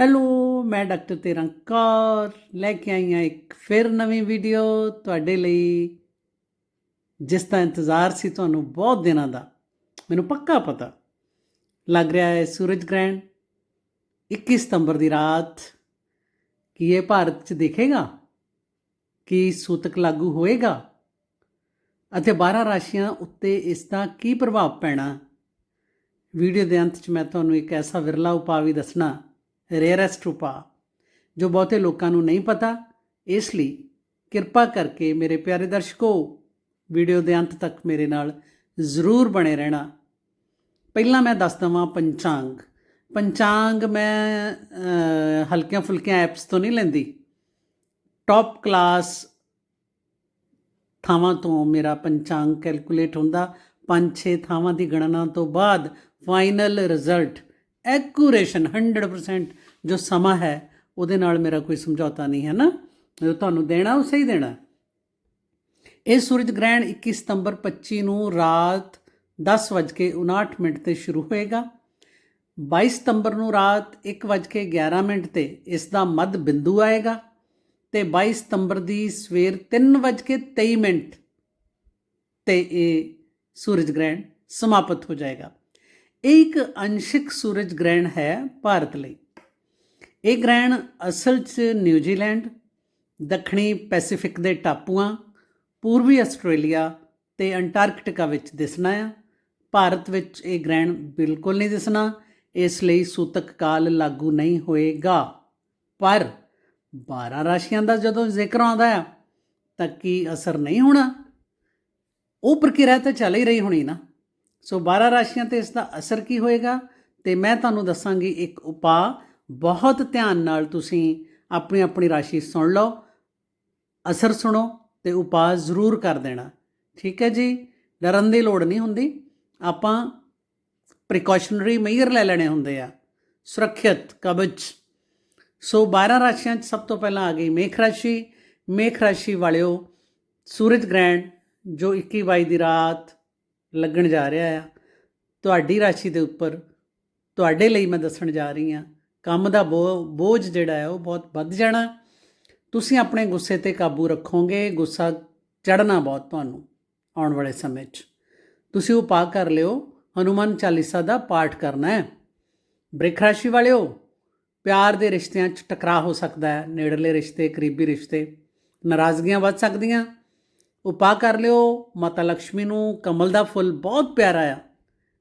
Hello ਮੈਂ doctor ਤੇਰਾਂ ਕੌਰ। ਲੈ ਕੇ ਆਈ ਹਾਂ ਇੱਕ ਫਿਰ ਨਵੀਂ ਵੀਡੀਓ ਤੁਹਾਡੇ ਲਈ। ਜਿਸ ਦਾ ਇੰਤਜ਼ਾਰ ਸੀ ਤੁਹਾਨੂੰ ਬਹੁਤ ਦਿਨਾਂ ਦਾ। ਮੈਨੂੰ ਪੱਕਾ ਪਤਾ। ਲੱਗ ਰਿਹਾ ਹੈ ਸੂਰਜ ਗ੍ਰਹਿਣ। 21 ਸਤੰਬਰ ਦੀ ਰਾਤ। ਕੀ ਇਹ ਭਾਰਤ 'ਚ ਦਿਖੇਗਾ? ਕੀ ਸੂਤਕ ਲਾਗੂ ਹੋਏਗਾ? ਅਤੇ 12 ਰਾਸ਼ੀਆਂ ਉੱਤੇ ਇਸ ਦਾ ਕੀ ਪ੍ਰਭਾਵ ਪੈਣਾ? ਵੀਡੀਓ ਦੇ ਅੰਤ 'ਚ ਮੈਂ ਤੁਹਾਨੂੰ ਇੱਕ ਐਸਾ ਵਿਰਲਾ ਉਪਾਅ ਵੀ ਦੱਸਣਾ। ਰੇਅਰੈਸਟ ਉਪਾਅ ਜੋ ਬਹੁਤੇ ਲੋਕਾਂ ਨੂੰ ਨਹੀਂ ਪਤਾ ਇਸ ਲਈ ਕਿਰਪਾ ਕਰਕੇ ਮੇਰੇ ਪਿਆਰੇ ਦਰਸ਼ਕੋ ਵੀਡੀਓ ਦੇ ਅੰਤ ਤੱਕ ਮੇਰੇ ਨਾਲ ਜ਼ਰੂਰ ਬਣੇ ਰਹਿਣਾ। ਪਹਿਲਾਂ ਮੈਂ ਦੱਸ ਦਵਾਂ ਪੰਚਾਂਗ। ਪੰਚਾਂਗ ਮੈਂ ਅਹ, ਹਲਕੀਆਂ ਫੁਲਕੀਆਂ ਐਪਸ ਤੋਂ ਨਹੀਂ ਲੈਂਦੀ। ਟੌਪ ਕਲਾਸ ਥਾਵਾਂ ਤੋਂ ਮੇਰਾ ਪੰਚਾਂਗ ਕੈਲਕੂਲੇਟ ਹੁੰਦਾ। ਪੰਜ ਛੇ ਥਾਵਾਂ ਦੀ ਗਣਨਾ ਤੋਂ ਬਾਅਦ ਫਾਈਨਲ ਰਿਜ਼ਲਟ ਐਕੂਰੇਸ਼ਨ 100% ਜੋ ਸਮਾਂ ਹੈ, ਉਹਦੇ ਨਾਲ ਮੇਰਾ ਕੋਈ ਸਮਝੌਤਾ ਨਹੀਂ ਹੈ ਨਾ। ਜੋ ਤੁਹਾਨੂੰ ਦੇਣਾ ਉਹ ਸਹੀ ਦੇਣਾ। ਇਹ ਸੂਰਜ ਗ੍ਰਹਿਣ 21 ਸਤੰਬਰ 25 ਨੂੰ ਰਾਤ 10:59 ਮਿੰਟ ਤੇ ਸ਼ੁਰੂ ਹੋਏਗਾ। 22 ਸਤੰਬਰ ਨੂੰ ਰਾਤ 1:11 ਮਿੰਟ ਤੇ ਇਸ ਦਾ ਮੱਧ ਬਿੰਦੂ ਆਏਗਾ ਤੇ 22 ਸਤੰਬਰ ਦੀ ਸਵੇਰ 3:23 ਮਿੰਟ ਤੇ ਇਹ ਸੂਰਜ ਗ੍ਰਹਿਣ ਸਮਾਪਤ ਹੋ ਜਾਏਗਾ। ਇਹ ਇੱਕ ਅੰਸ਼ਿਕ ਸੂਰਜ ਗ੍ਰਹਿਣ ਹੈ ਭਾਰਤ ਲਈ। ਇਹ ਗ੍ਰਹਿਣ ਅਸਲ 'ਚ ਨਿਊਜ਼ੀਲੈਂਡ, ਦੱਖਣੀ ਪੈਸੀਫਿਕ ਦੇ ਟਾਪੂਆਂ, ਪੂਰਬੀ ਆਸਟ੍ਰੇਲੀਆ ਤੇ ਅੰਟਾਰਕਟਿਕਾ ਵਿੱਚ ਦਿਸਣਾ ਆ। ਭਾਰਤ ਵਿੱਚ ਇਹ ਗ੍ਰਹਿਣ ਬਿਲਕੁਲ ਨਹੀਂ ਦਿਸਣਾ, ਇਸ ਲਈ ਸੂਤਕ ਕਾਲ ਲਾਗੂ ਨਹੀਂ ਹੋਏਗਾ। ਪਰ 12 ਰਾਸ਼ੀਆਂ ਦਾ ਜਦੋਂ ਜ਼ਿਕਰ ਆਉਂਦਾ ਆ, ਤਾਂ ਕੀ ਅਸਰ ਨਹੀਂ ਹੋਣਾ? ਉਹ ਪ੍ਰਕਿਰਿਆ ਤਾਂ ਚੱਲ ਹੀ ਰਹੀ ਹੋਣੀ ਨਾ। ਸੋ 12 ਰਾਸ਼ੀਆਂ ਤੇ ਇਸ ਦਾ ਅਸਰ ਕੀ ਹੋਏਗਾ? ਤੇ ਮੈਂ ਤੁਹਾਨੂੰ ਦੱਸਾਂਗੀ ਇੱਕ ਉਪਾਅ। ਬਹੁਤ ਧਿਆਨ ਨਾਲ ਤੁਸੀਂ ਆਪਣੀ ਆਪਣੀ ਰਾਸ਼ੀ ਸੁਣ ਲਓ, ਅਸਰ ਸੁਣੋ ਤੇ ਉਪਾਅ ਜ਼ਰੂਰ ਕਰ ਦੇਣਾ। ਠੀਕ ਹੈ ਜੀ? ਡਰਨ ਦੀ ਲੋੜ ਨਹੀਂ ਹੁੰਦੀ। ਆਪਾਂ ਪ੍ਰੀਕਾਸ਼ਨਰੀ ਮੇਜਰ ਲੈ ਲੈਣੇ ਹੁੰਦੇ ਆ। ਸੁਰੱਖਿਅਤ ਕਬਜ਼ ਸੋ 12 ਰਾਸ਼ੀਆਂ 'ਚ ਸਭ ਤੋਂ ਪਹਿਲਾਂ ਆ ਗਈ ਮੇਖ ਰਾਸ਼ੀ। ਮੇਖ ਰਾਸ਼ੀ ਵਾਲਿਓ ਸੂਰਜ ਗ੍ਰਹਿਣ, ਜੋ 21 22 ਦੀ ਰਾਤ ਲੱਗਣ ਜਾ ਰਿਹਾ ਆ। ਤੁਹਾਡੀ ਰਾਸ਼ੀ ਦੇ ਉੱਪਰ ਤੁਹਾਡੇ ਲਈ ਮੈਂ ਦੱਸਣ ਜਾ ਰਹੀ ਹਾਂ। ਕੰਮ ਦਾ ਬੋ- ਬੋਝ ਜਿਹੜਾ ਹੈ ਉਹ ਬਹੁਤ ਵੱਧ ਜਾਣਾ। ਤੁਸੀਂ ਆਪਣੇ ਗੁੱਸੇ ਤੇ ਕਾਬੂ ਰੱਖੋਗੇ। ਗੁੱਸਾ ਚੜਨਾ ਬਹੁਤ ਤੁਹਾਨੂੰ ਆਉਣ ਵਾਲੇ ਸਮੇਂ 'ਚ। ਤੁਸੀਂ ਉਪਾਅ ਕਰ ਲਿਓ। ਹਨੂਮਾਨ ਚਾਲੀਸਾ ਦਾ ਪਾਠ ਕਰਨਾ ਹੈ। ਬ੍ਰਿਖ ਰਾਸ਼ੀ ਵਾਲਿਓ, ਪਿਆਰ ਦੇ ਰਿਸ਼ਤਿਆਂ 'ਚ ਟਕਰਾਅ ਹੋ ਸਕਦਾ ਹੈ। ਨੇੜਲੇ ਰਿਸ਼ਤੇ, ਕਰੀਬੀ ਰਿਸ਼ਤੇ, ਨਾਰਾਜ਼ਗੀਆਂ ਵੱਧ ਸਕਦੀਆਂ। ਉਪਾਅ ਕਰ ਲਿਓ। ਮਾਤਾ ਲక్ష్ਮੀ ਨੂੰ ਕਮਲ ਦਾ ਫੁੱਲ ਬਹੁਤ ਪਿਆਰਾ ਆ।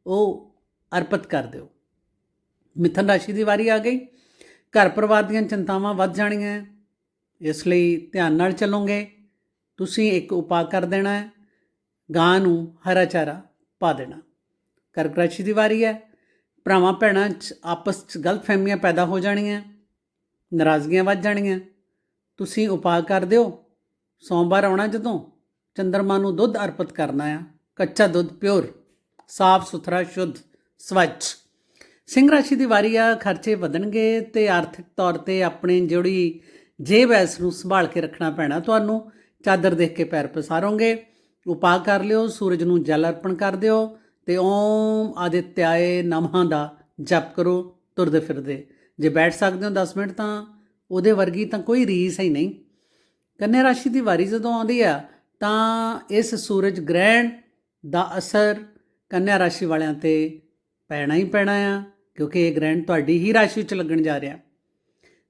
ਉਹ ਅਰਪਿਤ ਕਰ ਦਿਓ। ਮਿਥਨ ਰਾਸ਼ੀ ਦੀ ਵਾਰੀ ਆ ਗਈ। ਘਰ ਪਰਿਵਾਰ ਦੀਆਂ ਚਿੰਤਾਵਾਂ ਵੱਧ ਜਾਣੀਆਂ। ਇਸ ਲਈ ਧਿਆਨ ਨਾਲ ਚੱਲੋਗੇ। ਤੁਸੀਂ ਇੱਕ ਉਪਾਅ ਕਰ ਦੇਣਾ ਹੈ। ਗਾਂ ਨੂੰ ਹਰਾ ਚਾਰਾ ਪਾ ਦੇਣਾ। ਕਰਕ ਰਾਸ਼ੀ ਦੀ ਵਾਰੀ ਹੈ। ਭਰਾਵਾਂ ਭੈਣਾਂ 'ਚ ਆਪਸ 'ਚ ਗਲਤਫਹਿਮੀਆਂ ਪੈਦਾ ਹੋ ਜਾਣੀਆਂ। ਨਾਰਾਜ਼ਗੀਆਂ ਵੱਧ ਜਾਣੀਆਂ। ਤੁਸੀਂ ਉਪਾਅ ਕਰ ਦਿਓ। ਸੋਮਵਾਰ ਆਉਣਾ ਜਦੋਂ। ਚੰਦਰਮਾ ਨੂੰ ਦੁੱਧ ਅਰਪਿਤ ਕਰਨਾ ਆ। ਕੱਚਾ ਦੁੱਧ ਪਿਓਰ ਸਾਫ਼ ਸੁਥਰਾ, ਸ਼ੁੱਧ, ਸਵੱਛ। ਸਿੰਘ ਰਾਸ਼ੀ ਦੀ ਵਾਰੀ ਆ, ਖਰਚੇ ਵਧਣਗੇ ਤੇ ਆਰਥਿਕ ਤੌਰ ਤੇ ਆਪਣੇ ਜਿਹੜੀ ਜੇਬ ਹੈ ਇਸ ਨੂੰ ਸੰਭਾਲ ਕੇ ਰੱਖਣਾ ਪੈਣਾ। ਤੁਹਾਨੂੰ ਚਾਦਰ ਦੇਖ ਕੇ ਪੈਰ ਪਸਾਰੋਗੇ। ਉਪਾਅ ਕਰ ਲਿਓ, ਸੂਰਜ ਨੂੰ ਜਲ ਅਰਪਣ ਕਰ ਦਿਓ ਤੇ ਓਮ ਆਦਿਤਿਆਏ ਨਮਹਾਂ ਦਾ ਜਪ ਕਰੋ, ਤੁਰਦੇ ਫਿਰਦੇ। ਜੇ ਬੈਠ ਸਕਦੇ ਹੋ 10 ਮਿੰਟ ਤਾਂ ਉਹਦੇ ਵਰਗੀ ਤਾਂ ਕੋਈ ਰੀਸ ਹੀ ਨਹੀਂ। ਕੰਨਿਆ ਰਾਸ਼ੀ ਦੀ ਵਾਰੀ ਜਦੋਂ ਆਉਂਦੀ ਆ ਤਾਂ ਇਸ ਸੂਰਜ ਗ੍ਰਹਿਣ ਦਾ ਅਸਰ ਕੰਨਿਆ ਰਾਸ਼ੀ ਵਾਲਿਆਂ ਤੇ ਪੈਣਾ ਹੀ ਪੈਣਾ ਆ, ਕਿਉਂਕਿ ਇਹ ਗ੍ਰਹਿਣ ਤੁਹਾਡੀ ਹੀ ਰਾਸ਼ੀ ਵਿੱਚ ਲੱਗਣ ਜਾ ਰਿਹਾ।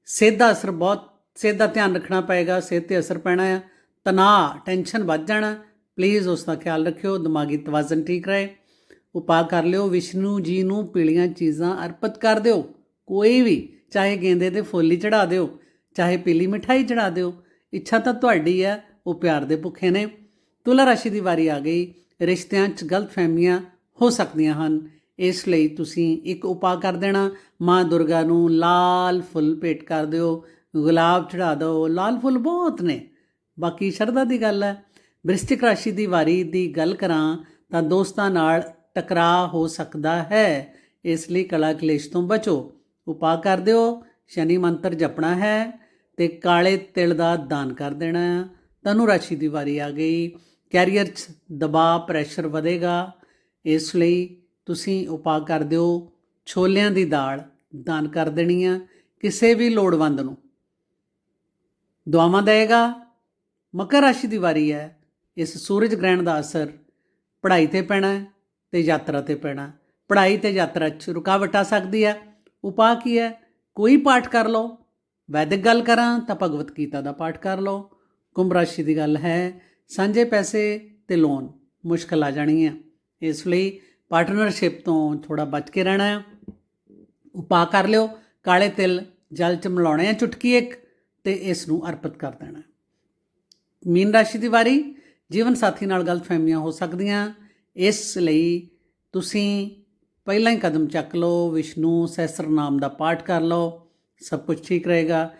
ਸਿਹਤ ਦਾ ਅਸਰ ਬਹੁਤ, ਸਿਹਤ ਦਾ ਧਿਆਨ ਰੱਖਣਾ ਪਏਗਾ, ਸਿਹਤ ਤੇ ਅਸਰ ਪੈਣਾ ਆ, ਤਣਾਅ, ਟੈਨਸ਼ਨ ਵੱਧ ਜਾਣਾ ਪਲੀਜ਼ ਉਸ ਦਾ ਖਿਆਲ ਰੱਖਿਓ, ਦਿਮਾਗੀ ਤਵਾਜ਼ਨ ਠੀਕ ਰਹੇ, ਉਪਾਅ ਕਰ ਲਿਓ, ਵਿਸ਼ਨੂੰ ਜੀ ਨੂੰ ਪੀਲੀਆਂ ਚੀਜ਼ਾਂ ਅਰਪਿਤ ਕਰ ਦਿਓ, ਕੋਈ ਵੀ, ਚਾਹੇ ਗੇਂਦੇ ਦੇ ਫੁੱਲ ਹੀ ਚੜਾ ਦਿਓ, ਚਾਹੇ ਪੀਲੀ ਮਿਠਾਈ ਚੜਾ ਦਿਓ, ਇੱਛਾ ਤਾਂ ਤੁਹਾਡੀ ਹੈ ਉਹ ਪਿਆਰ ਦੇ ਭੁੱਖੇ ਨੇ। ਤੁਲਾ ਰਾਸ਼ੀ ਦੀ ਵਾਰੀ ਆ ਗਈ। ਰਿਸ਼ਤਿਆਂ 'ਚ ਗਲਤਫਹਿਮੀਆਂ ਹੋ ਸਕਦੀਆਂ ਹਨ। ਇਸ ਲਈ ਤੁਸੀਂ ਇੱਕ ਉਪਾਅ ਕਰ ਦੇਣਾ। ਮਾਂ ਦੁਰਗਾ ਨੂੰ ਲਾਲ ਫੁੱਲ ਭੇਟ ਕਰ ਦਿਓ। ਗੁਲਾਬ ਚੜਾ ਦਿਓ। ਲਾਲ ਫੁੱਲ ਬਹੁਤ ਨੇ। ਬਾਕੀ ਸ਼ਰਧਾ ਦੀ ਗੱਲ ਹੈ। ਬ੍ਰਿਸ਼ਟਿਕ ਰਾਸ਼ੀ ਦੀ ਵਾਰੀ ਦੀ ਗੱਲ ਕਰਾਂ ਤਾਂ ਦੋਸਤਾਂ ਨਾਲ ਟਕਰਾਅ ਹੋ ਸਕਦਾ ਹੈ। ਇਸ ਲਈ ਕਲਾ ਕਲੇਸ਼ ਤੋਂ ਬਚੋ। ਉਪਾਅ ਕਰ ਦਿਓ। ਸ਼ਨੀ ਮੰਤਰ ਜਪਣਾ ਹੈ ਤੇ ਕਾਲੇ ਤਿਲ ਦਾ ਦਾਨ ਕਰ ਦੇਣਾ। ਹੈ ਤਨੂ ਰਾਸ਼ੀ ਦੀ ਵਾਰੀ ਆ ਗਈ। ਕੈਰੀਅਰ 'ਚ ਦਬਾਅ ਪ੍ਰੈਸ਼ਰ ਵਧੇਗਾ। ਇਸ ਲਈ ਤੁਸੀਂ ਉਪਾਅ ਕਰ ਦਿਓ। ਛੋਲਿਆਂ ਦੀ ਦਾਲ ਦਾਨ ਕਰ ਦੇਣੀ ਆ। ਕਿਸੇ ਵੀ ਲੋੜਵੰਦ ਨੂੰ ਦੁਆਵਾਂ ਦੇਗਾ ਮਕਰ ਰਾਸ਼ੀ ਦੀ ਵਾਰੀ ਹੈ। ਇਸ ਸੂਰਜ ਗ੍ਰਹਿਣ ਦਾ ਅਸਰ ਪੜ੍ਹਾਈ ਤੇ ਪੈਣਾ ਹੈ ਤੇ ਯਾਤਰਾ ਤੇ ਪੈਣਾ ਪੜ੍ਹਾਈ ਤੇ ਯਾਤਰਾ 'ਚ ਰੁਕਾਵਟ ਆ ਸਕਦੀ ਹੈ। ਉਪਾਅ ਕੀ ਹੈ? ਕੋਈ ਪਾਠ ਕਰ ਲਓ। ਵੈਦਿਕ ਗੱਲ ਕਰਾਂ ਤਾਂ ਭਗਵਤ ਗੀਤਾ ਦਾ ਪਾਠ ਕਰ ਲਓ। ਕੁੰਭ ਰਾਸ਼ੀ ਦੀ ਗੱਲ ਹੈ। ਸਾਂਝੇ ਪੈਸੇ ਤੇ ਲੋਨ ਮੁਸ਼ਕਲ ਆ ਜਾਣੀ ਹੈ ਇਸ ਲਈ ਪਾਰਟਨਰਸ਼ਿਪ ਤੋਂ ਥੋੜਾ ਬਚ ਕੇ ਰਹਿਣਾ ਹੈ ਉਪਾਅ ਕਰ ਲਿਓ। ਕਾਲੇ ਤਿਲ ਜਲ ਚ ਮਿਲਾਉਣੇ ਆ ਚੁਟਕੀ ਇੱਕ ਤੇ ਇਸ ਨੂੰ ਅਰਪਿਤ ਕਰ ਦੇਣਾ। ਮੀਨ ਰਾਸ਼ੀ ਦੀ ਵਾਰੀ ਜੀਵਨ ਸਾਥੀ ਨਾਲ ਗਲਤਫਹਿਮੀਆਂ ਹੋ ਸਕਦੀਆਂ। ਇਸ ਲਈ ਤੁਸੀਂ ਪਹਿਲਾਂ ਹੀ ਕਦਮ ਚੱਕ ਲਓ। ਵਿਸ਼ਨੂੰ ਸਹਿਸਰ ਨਾਮ ਦਾ ਪਾਠ ਕਰ ਲਓ। ਸਭ ਕੁਝ ਠੀਕ ਰਹੇਗਾ।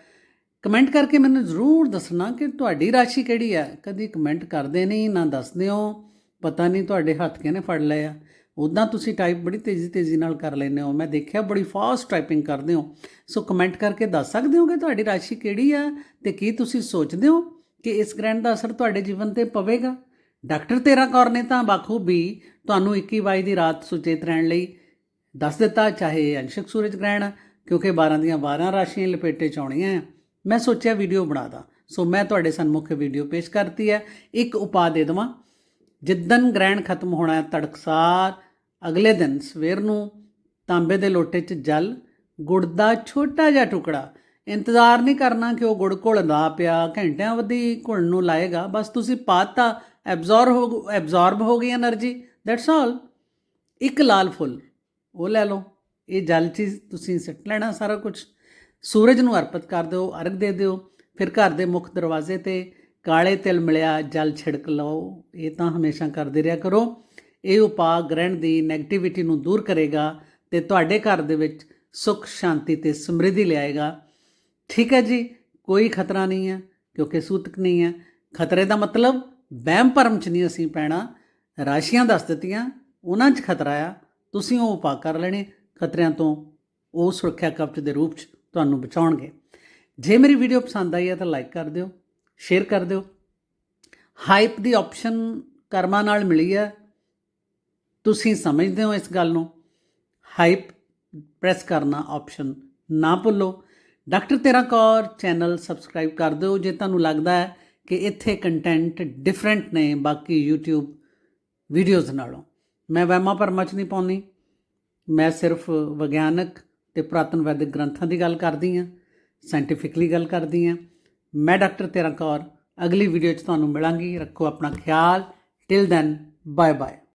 ਕਮੈਂਟ ਕਰਕੇ ਮੈਨੂੰ ਜ਼ਰੂਰ ਦੱਸਣਾ ਕਿ ਤੁਹਾਡੀ ਰਾਸ਼ੀ ਕਿਹੜੀ ਹੈ ਕਦੀ ਕਮੈਂਟ ਕਰਦੇ ਨਹੀਂ, ਨਾ ਦੱਸਦੇ ਹੋ। ਪਤਾ ਨਹੀਂ ਤੁਹਾਡੇ ਹੱਥ ਕਿਹਨੇ ਫੜ ਲਏ ਆ। ਉਦਾਂ ਤੁਸੀਂ ਟਾਈਪ ਬੜੀ ਤੇਜ਼ੀ ਤੇਜ਼ੀ ਨਾਲ ਕਰ ਲੈਂਦੇ ਹੋ। ਮੈਂ ਦੇਖਿਆ ਬੜੀ ਫਾਸਟ ਟਾਈਪਿੰਗ ਕਰਦੇ ਹੋ। ਸੋ ਕਮੈਂਟ ਕਰਕੇ ਦੱਸ ਸਕਦੇ ਹੋ ਕਿ ਤੁਹਾਡੀ ਰਾਸ਼ੀ ਕਿਹੜੀ ਆ ਤੇ ਕੀ ਤੁਸੀਂ ਸੋਚਦੇ ਹੋ ਕਿ ਇਸ ਗ੍ਰਹਿਣ ਦਾ ਅਸਰ ਤੁਹਾਡੇ ਜੀਵਨ ਤੇ ਪਵੇਗਾ? ਡਾਕਟਰ ਤੇਰਾ ਕੌਰ ਨੇ ਤਾਂ ਬਾਖੂਬੀ ਤੁਹਾਨੂੰ 21 22 ਦੀ ਰਾਤ ਸੁਚੇਤ ਰਹਿਣ ਲਈ ਦੱਸ ਦਿੱਤਾ, ਚਾਹੇ ਅੰਸ਼ਕ ਸੂਰਜ ਗ੍ਰਹਿਣ, ਕਿਉਂਕਿ 12 ਦੀਆਂ 12 ਰਾਸ਼ੀਆਂ ਲਪੇਟੇ ਚ ਆਉਣੀਆਂ ਆ। ਮੈਂ ਸੋਚਿਆ ਵੀਡੀਓ ਬਣਾ ਦਾਂ। ਸੋ ਮੈਂ ਤੁਹਾਡੇ ਸਨਮੁਖ ਵੀਡੀਓ ਪੇਸ਼ ਕਰਤੀ ਹੈ। ਇੱਕ ਉਪਾਅ ਦੇ ਦਵਾਂ। ਜਿੱਦਨ ਗ੍ਰਹਿਣ ਖਤਮ ਹੋਣਾ ਹੈ, ਤੜਕਸਾਰ, ਅਗਲੇ ਦਿਨ ਸਵੇਰ ਨੂੰ, ਤਾਂਬੇ ਦੇ ਲੋਟੇ 'ਚ ਜਲ, ਗੁੜ ਦਾ ਛੋਟਾ ਜਿਹਾ ਟੁਕੜਾ। ਇੰਤਜ਼ਾਰ ਨਹੀਂ ਕਰਨਾ ਕਿ ਉਹ ਗੁੜ ਘੁਲਦਾ ਪਿਆ, ਘੰਟਿਆਂ ਵਧੀ ਘੁਲਣ ਨੂੰ ਲਾਏਗਾ। ਬਸ ਤੁਸੀਂ ਪਾਤਾ ਐਬਜ਼ੌਰਬ ਹੋ ਐਬਜ਼ੌਰਬ ਹੋ ਗਈ એનર્ਜੀ। ਦੈਟਸ ਆਲ ਇੱਕ ਲਾਲ ਫੁੱਲ, ਉਹ ਲੈ ਲਓ। ਇਹ ਜਲ ਚੀਜ਼ ਤੁਸੀਂ ਸਿੱਟ ਲੈਣਾ ਸਾਰਾ ਕੁਝ ਸੂਰਜ ਨੂੰ ਅਰਪਿਤ ਕਰ ਦਿਓ ਅਰਗ ਦੇ ਦਿਓ, ਫਿਰ ਘਰ ਦੇ ਮੁੱਖ ਦਰਵਾਜ਼ੇ ਤੇ ਕਾਲੇ ਤਿਲ ਮਿਲਿਆ ਜਲ ਛਿੜਕ ਲਓ। ਇਹ ਤਾਂ ਹਮੇਸ਼ਾ ਕਰਦੇ ਰਿਹਾ ਕਰੋ। ਇਹ ਉਪਾਅ ਗ੍ਰਹਿਣ ਦੀ 네ਗੇਟਿਵਿਟੀ ਨੂੰ ਦੂਰ ਕਰੇਗਾ ਤੇ ਤੁਹਾਡੇ ਘਰ ਦੇ ਵਿੱਚ ਸੁੱਖ, ਸ਼ਾਂਤੀ ਤੇ ਸਮਰਿੱਧੀ ਲਿਆਏਗਾ। ਠੀਕ ਹੈ ਜੀ, ਕੋਈ ਖਤਰਾ ਨਹੀਂ ਹੈ, ਕਿਉਂਕਿ ਸੂਤਕ ਨਹੀਂ ਹੈ। ਖਤਰੇ ਦਾ ਮਤਲਬ ਵਹਿਮ ਭਰਮ ਚ ਨਹੀਂ ਅਸੀਂ ਪੈਣਾ। ਰਾਸ਼ੀਆਂ ਦੱਸ ਦਿੱਤੀਆਂ, ਉਹਨਾਂ 'ਚ ਖਤਰਾ ਆ। ਤੁਸੀਂ ਉਹ ਉਪਾਅ ਕਰ ਲੈਣੇ, ਖਤਰਿਆਂ ਤੋਂ ਉਹ ਸੁਰੱਖਿਆ ਕਵਚ ਦੇ ਰੂਪ 'ਚ ਤੁਹਾਨੂੰ ਬਚਾਉਣਗੇ। ਜੇ ਮੇਰੀ ਵੀਡੀਓ ਪਸੰਦ ਆਈ ਹੈ ਤਾਂ ਲਾਈਕ ਕਰ ਦਿਓ ਸ਼ੇਅਰ ਕਰ ਦਿਓ। ਹਾਈਪ ਦੀ ਆਪਸ਼ਨ ਕਰਮਾਂ ਨਾਲ ਮਿਲੀ ਹੈ। ਤੁਸੀਂ ਸਮਝਦੇ ਹੋ ਇਸ ਗੱਲ ਨੂੰ। ਹਾਈਪ ਪ੍ਰੈਸ ਕਰਨਾ ਆਪਸ਼ਨ ਨਾ ਭੁੱਲੋ। ਡਾਕਟਰ ਤੇਰਾ ਕੌਰ ਚੈਨਲ ਸਬਸਕ੍ਰਾਈਬ ਕਰ ਦਿਓ ਜੇ ਤੁਹਾਨੂੰ ਲੱਗਦਾ ਹੈ ਕਿ ਇੱਥੇ ਕੰਟੈਂਟ ਡਿਫਰੈਂਟ ਨੇ ਬਾਕੀ YouTube ਵੀਡੀਓਜ਼ ਨਾਲੋਂ। ਮੈਂ ਵਹਿਮਾਂ ਭਰਮਾਂ 'ਚ ਨਹੀਂ ਪਾਉਂਦੀ। ਮੈਂ ਸਿਰਫ ਵਿਗਿਆਨਕ ਤੇ ਪੁਰਾਤਨ ਵੈਦਿਕ ਗ੍ਰੰਥਾਂ ਦੀ ਗੱਲ ਕਰਦੀ ਹਾਂ ਸਾਇੰਟੀਫਿਕਲੀ ਗੱਲ ਕਰਦੀ ਹਾਂ ਮੈਂ ਡਾਕਟਰ ਤੇਰਾ ਕੌਰ, ਅਗਲੀ ਵੀਡੀਓ 'ਚ ਤੁਹਾਨੂੰ ਮਿਲਾਂਗੀ। ਰੱਖੋ ਆਪਣਾ ਖਿਆਲ। Till then bye bye